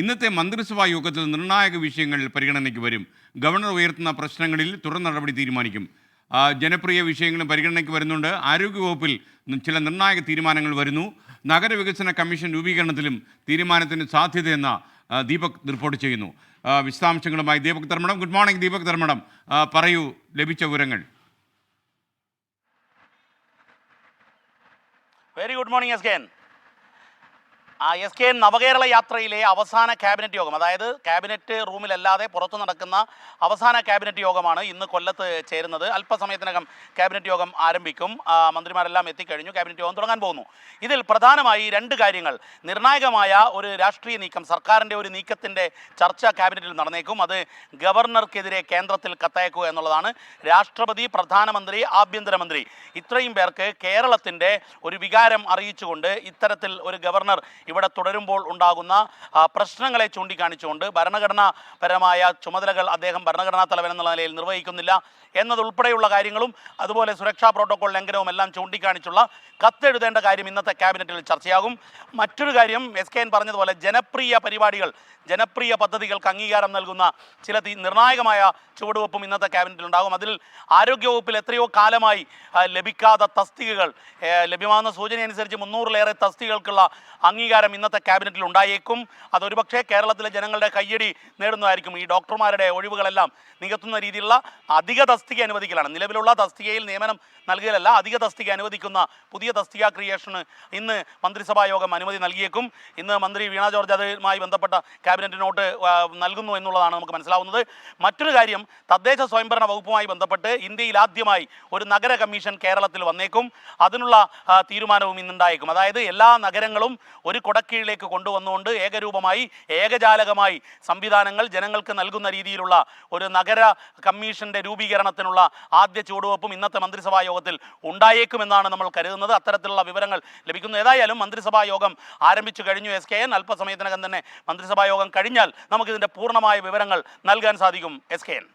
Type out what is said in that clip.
ഇന്നത്തെ മന്ത്രിസഭാ യോഗത്തിൽ നിർണായക വിഷയങ്ങൾ പരിഗണനയ്ക്ക് വരും. ഗവർണർ ഉയർത്തുന്ന പ്രശ്നങ്ങളിൽ തുടർ നടപടി തീരുമാനിക്കും. ജനപ്രിയ വിഷയങ്ങളും പരിഗണനയ്ക്ക് വരുന്നുണ്ട്. ആരോഗ്യവകുപ്പിൽ ചില നിർണായക തീരുമാനങ്ങൾ വരുന്നു. നഗരവികസന കമ്മീഷൻ രൂപീകരണത്തിലും തീരുമാനത്തിന് സാധ്യതയെന്ന ദീപക് റിപ്പോർട്ട് ചെയ്യുന്നു. വിശദാംശങ്ങളുമായി Deepak Dharmadam. Good morning Deepak Dharmadam. പറയൂ ലഭിച്ച വിവരങ്ങൾ. വെരി ഗുഡ് മോർണിംഗ് എസ് ആ എസ് കെ നവകേരള യാത്രയിലെ അവസാന ക്യാബിനറ്റ് യോഗം അതായത് ക്യാബിനറ്റ് റൂമിലല്ലാതെ പുറത്തു നടക്കുന്ന അവസാന ക്യാബിനറ്റ് യോഗമാണ് ഇന്ന് കൊല്ലത്ത് ചേരുന്നത്. അല്പസമയത്തിനകം ക്യാബിനറ്റ് യോഗം ആരംഭിക്കും. മന്ത്രിമാരെല്ലാം എത്തിക്കഴിഞ്ഞു ക്യാബിനറ്റ് യോഗം തുടങ്ങാൻ പോകുന്നു. ഇതിൽ പ്രധാനമായി രണ്ട് കാര്യങ്ങൾ. നിർണായകമായ ഒരു രാഷ്ട്രീയ നീക്കം സർക്കാരിന്റെ ഒരു നീക്കത്തിന്റെ ചർച്ച ക്യാബിനറ്റിൽ നടന്നേക്കും. അത് ഗവർണർക്കെതിരെ കേന്ദ്രത്തിൽ കത്തയക്കുക എന്നുള്ളതാണ്. രാഷ്ട്രപതി പ്രധാനമന്ത്രി ആഭ്യന്തരമന്ത്രി ഇത്രയും പേർക്ക് കേരളത്തിന്റെ ഒരു വികാരം അറിയിച്ചുകൊണ്ട് ഇത്തരത്തിൽ ഒരു ഗവർണർ ഇവിടെ തുടരുമ്പോൾ ഉണ്ടാകുന്ന പ്രശ്നങ്ങളെ ചൂണ്ടിക്കാണിച്ചുകൊണ്ട് ഭരണഘടനാപരമായ ചുമതലകൾ അദ്ദേഹം ഭരണഘടനാ തലവൻ എന്നുള്ള നിലയിൽ നിർവഹിക്കുന്നില്ല എന്നതുൾപ്പെടെയുള്ള കാര്യങ്ങളും അതുപോലെ സുരക്ഷാ പ്രോട്ടോകോൾ ലംഘനവും എല്ലാം ചൂണ്ടിക്കാണിച്ചുള്ള കത്തെഴുതേണ്ട കാര്യം ഇന്നത്തെ ക്യാബിനറ്റിൽ ചർച്ചയാകും. മറ്റൊരു കാര്യം എസ് കെ എൻ പറഞ്ഞതുപോലെ ജനപ്രിയ പരിപാടികൾ ജനപ്രിയ പദ്ധതികൾക്ക് അംഗീകാരം നൽകുന്ന ചില നിർണായകമായ ചുവടുവെപ്പും ഇന്നത്തെ ക്യാബിനറ്റിൽ ഉണ്ടാകും. അതിൽ ആരോഗ്യവകുപ്പിൽ എത്രയോ കാലമായി ലഭിക്കാത്ത തസ്തികകൾ ലഭ്യമാകുന്ന സൂചനയനുസരിച്ച് മുന്നൂറിലേറെ തസ്തികകൾക്കുള്ള അംഗീകാരം ഇന്നത്തെ ക്യാബിനറ്റിൽ ഉണ്ടായേക്കും. അതൊരുപക്ഷെ കേരളത്തിലെ ജനങ്ങളുടെ കയ്യടി നേടുന്നതായിരിക്കും. ഈ ഡോക്ടർമാരുടെ ഒഴിവുകളെല്ലാം നികത്തുന്ന രീതിയിലുള്ള അധിക തസ്തിക അനുവദിക്കലാണ്. നിലവിലുള്ള തസ്തികയിൽ നിയമനം നൽകുകയല്ല അധിക തസ്തിക അനുവദിക്കുന്ന പുതിയ തസ്തിക ക്രിയേഷന് ഇന്ന് മന്ത്രിസഭാ യോഗം അനുമതി നൽകിയേക്കും. ഇന്ന് മന്ത്രി വീണ ജോർജ് അതുമായി ബന്ധപ്പെട്ട ക്യാബിനറ്റ് നോട്ട് നൽകുന്നു എന്നുള്ളതാണ് നമുക്ക് മനസ്സിലാവുന്നത്. മറ്റൊരു കാര്യം തദ്ദേശ സ്വയംഭരണ വകുപ്പുമായി ബന്ധപ്പെട്ട് ഇന്ത്യയിൽ ആദ്യമായി ഒരു നഗര കമ്മീഷൻ കേരളത്തിൽ വന്നേക്കും. അതിനുള്ള തീരുമാനവും ഇന്നുണ്ടായേക്കും. അതായത് എല്ലാ നഗരങ്ങളും ഒരു കുടക്കീഴിലേക്ക് കൊണ്ടുവന്നുകൊണ്ട് ഏകരൂപമായി ഏകജാലകമായി സംവിധാനങ്ങൾ ജനങ്ങൾക്ക് നൽകുന്ന രീതിയിലുള്ള ഒരു നഗര കമ്മീഷന്റെ രൂപീകരണത്തിനുള്ള ആദ്യ ചുവടുവെപ്പും ഇന്നത്തെ മന്ത്രിസഭാ യോഗത്തിൽ ഉണ്ടായേക്കുമെന്നാണ് നമ്മൾ കരുതുന്നത്. അത്തരത്തിലുള്ള വിവരങ്ങൾ ലഭിക്കുന്നു. ഏതായാലും മന്ത്രിസഭാ യോഗം ആരംഭിച്ചു കഴിഞ്ഞു. എസ് കെ എൻ അല്പസമയത്തിനകം തന്നെ മന്ത്രിസഭാ യോഗം കഴിഞ്ഞാൽ നമുക്കിതിന്റെ പൂർണമായ വിവരങ്ങൾ നൽകാൻ സാധിക്കും. S K N.